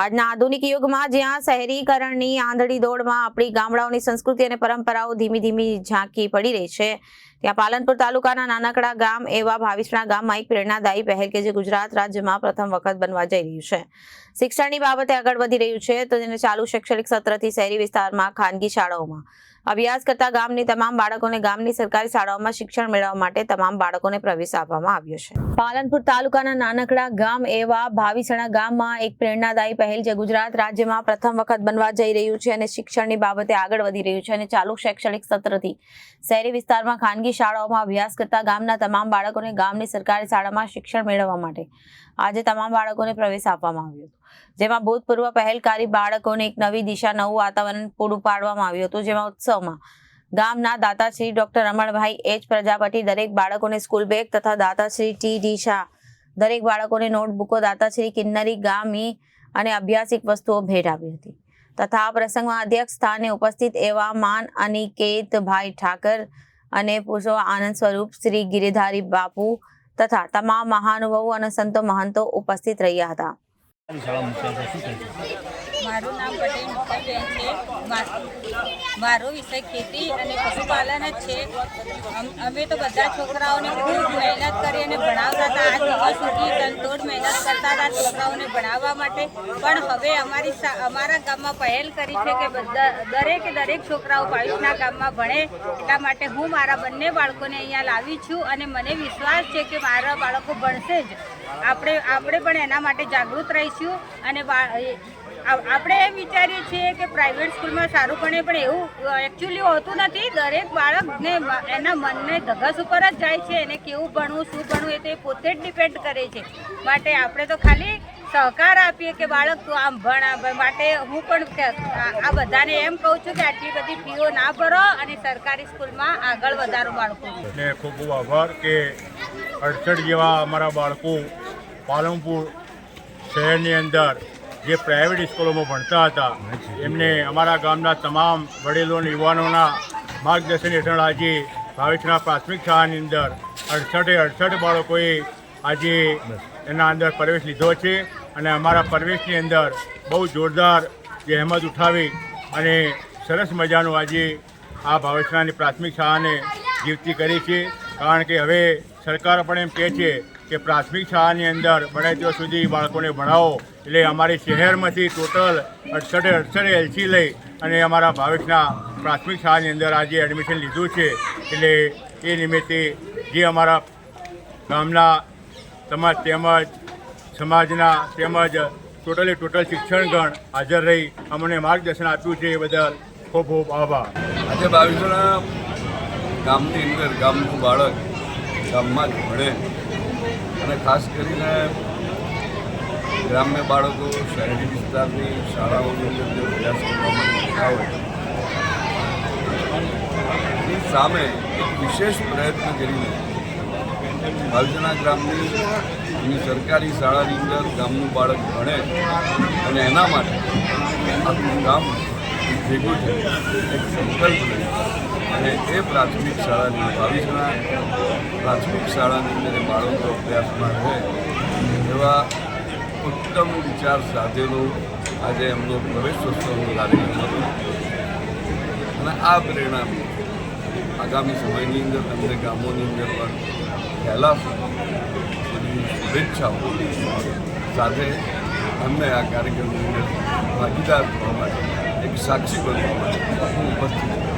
આજના આધુનિક યુગમાં જ્યાં શહેરીકરણની આંધળી દોડમાં આપણી ગામડાઓની સંસ્કૃતિ અને પરંપરાઓ ધીમી ધીમી ઝાંકી પડી રહી છે. ત્યાં પાલનપુર તાલુકાના નાનકડા ગામ એવા ભાવિસણા ગામમાં એક પ્રેરણાદાયી પહેલ કે જે ગુજરાત રાજ્યમાં પ્રથમ વખત બનવા જઈ રહ્યું છે. શિક્ષણની બાબતે આગળ વધી રહ્યું છે તો તેને ચાલુ શૈક્ષણિક સત્રથી શહેરી વિસ્તારમાં ખાનગી શાળાઓમાં. અભ્યાસ કરતા ગામની તમામ બાળકોને ગામની સરકારી શાળાઓમાં શિક્ષણ મેળવવા માટે તમામ બાળકોને પ્રવેશ આપવામાં આવ્યો છે. પાલનપુર તાલુકાના નાનકડા ગામ એવા ભાવિસણા ગામમાં એક પ્રેરણાદાયી પહેલ જે ગુજરાત રાજ્યમાં પ્રથમ વખત બનવા જઈ રહ્યું છે અને શિક્ષણની બાબતે આગળ વધી રહ્યું છે અને ચાલુ શૈક્ષણિક સત્રથી શહેરી વિસ્તારમાં ખાનગી શાળાઓમાં અભ્યાસ કરતા ગામના તમામ બાળકોને ગામની સરકારી શાળામાં શિક્ષણ મેળવવા માટે આજે તમામ બાળકોને પ્રવેશ આપવામાં આવ્યો હતો. જેમાં ભૂતપૂર્વ પહેલકારી બાળકોને એક નવી દિશા, નવું વાતાવરણ પૂરું પાડવામાં આવ્યું હતું. જેમાં ઉત્સવમાં ગામના દાતાશ્રી ડોક્ટર રમણભાઈ એચ પ્રજાપતિ, દરેક બાળકોને સ્કૂલ બેગ તથા દાતાશ્રી ટી ડી દરેક બાળકોને નોટબુકો, દાતાશ્રી કિન્નરી ગામી અને અભ્યાસિક વસ્તુઓ ભેટ આપી હતી. તથા આ પ્રસંગમાં અધ્યક્ષ સ્થાને ઉપસ્થિત એવા માન અનિકેતભાઈ ઠાકર અને પુરુષો આનંદ સ્વરૂપ શ્રી ગિરિધારી બાપુ તથા તમામ મહાનુભાવો અને સંતો મહંતો ઉપસ્થિત રહ્યા હતા. મારું નામ પટેલ મુક્તાબેન છે. મારો વિષય ખેતી અને પશુપાલન જ છે. અમે તો બધા છોકરાઓને ખૂબ મહેનત કરી અને ભણાવતા હતા. આ દિવસ સુધી તનતોડ મહેનત કરતા હતા છોકરાઓને ભણાવવા માટે. પણ હવે અમારી અમારા ગામમાં પહેલ કરી છે કે બધા દરેકે દરેક છોકરાઓ ભાવિકના ગામમાં ભણે. એટલા માટે હું મારા બંને બાળકોને અહીંયા લાવી છું અને મને વિશ્વાસ છે કે મારા બાળકો ભણશે જ. આપણે આપણે પણ એના માટે જાગૃત રહીશું અને આપણે વિચારીએ છીએ કે પ્રાઇવેટ સ્કૂલમાં સારું ભણે, પણ એવું એકચ્યુઅલી હોતું નથી. દરેક બાળકને એના મનને ધગસ ઉપર જ જાય છે. એને કેવું ભણવું, શું ભણવું એ તો એ પોતે જ ડિપેન્ડ કરે છે. માટે આપણે તો ખાલી સહકાર આપીએ કે બાળક, તું આમ ભણ માટે હું પણ આ બધાને એમ કહું છું કે આટલી બધી ફીઓ ના ભરો અને સરકારી સ્કૂલમાં આગળ વધારો બાળકો ને ખૂબ ખૂબ આભાર કે અડસઠ જેવા અમારા બાળકો પાલનપુર શહેરની અંદર જે પ્રાઇવેટ સ્કૂલોમાં ભણતા હતા, એમને અમારા ગામના તમામ વડીલો અને યુવાનોના માર્ગદર્શન હેઠળ આજે ભાવેશના પ્રાથમિક શાળાની અંદર અડસઠે અડસઠ બાળકોએ આજે એના અંદર પ્રવેશ લીધો છે અને અમારા પ્રવેશની અંદર બહુ જોરદાર જહેમત ઉઠાવી અને સરસ મજાનું આજે આ ભાવેશનાની પ્રાથમિક શાળાને જીવતી કરી છે. કારણ કે હવે સરકાર પણ એમ કહે છે કે પ્રાથમિક શાળાની અંદર બને ત્યાં સુધી બાળકોને ભણાવો. એટલે અમારી શહેરમાંથી ટોટલ અડસઠે અડસઠે એલસી લઈ અને અમારા ભાવેશના પ્રાથમિક શાળાની અંદર આજે એડમિશન લીધું છે. એટલે એ નિમિત્તે જે અમારા ગામના સમાજ તેમજ સમાજના તેમજ ટોટલે ટોટલ શિક્ષણગણ હાજર રહી. અમને માર્ગદર્શન આપ્યું છે એ બદલ ખૂબ ખૂબ આભાર. આજે બાવીસના ગામની અંદર ગામનું બાળક ગામમાં જ ભણે. અને ખાસ કરીને ગ્રામ્ય બાળકો, શહેરી વિસ્તારની શાળાઓની અંદર જે અભ્યાસ કરવા માટે આવે એ સામે એક વિશેષ પ્રયત્ન કરીને બાવીસના ગ્રામની સરકારી શાળાની અંદર ગામનું બાળક ભણે અને એના માટે ગામ ભેગું છે એક સંકલ્પ લઈ. અને એ પ્રાથમિક શાળાની બાવીસના પ્રાથમિક શાળાની અંદર બાળકો અભ્યાસમાં રહે. એવા ઉત્તમ વિચાર સાથેનો આજે એમનો પ્રવેશોત્સવનો કાર્યક્રમ હતો. અને આ પ્રેરણા આગામી સમયની અંદર તમને ગામોની અંદર પણ ફેલાશે એની શુભેચ્છાઓ સાથે અમને આ કાર્યક્રમની અંદર ભાગીદાર થવા માટે એક સાક્ષી બનવા માટે હું ઉપસ્થિત છું.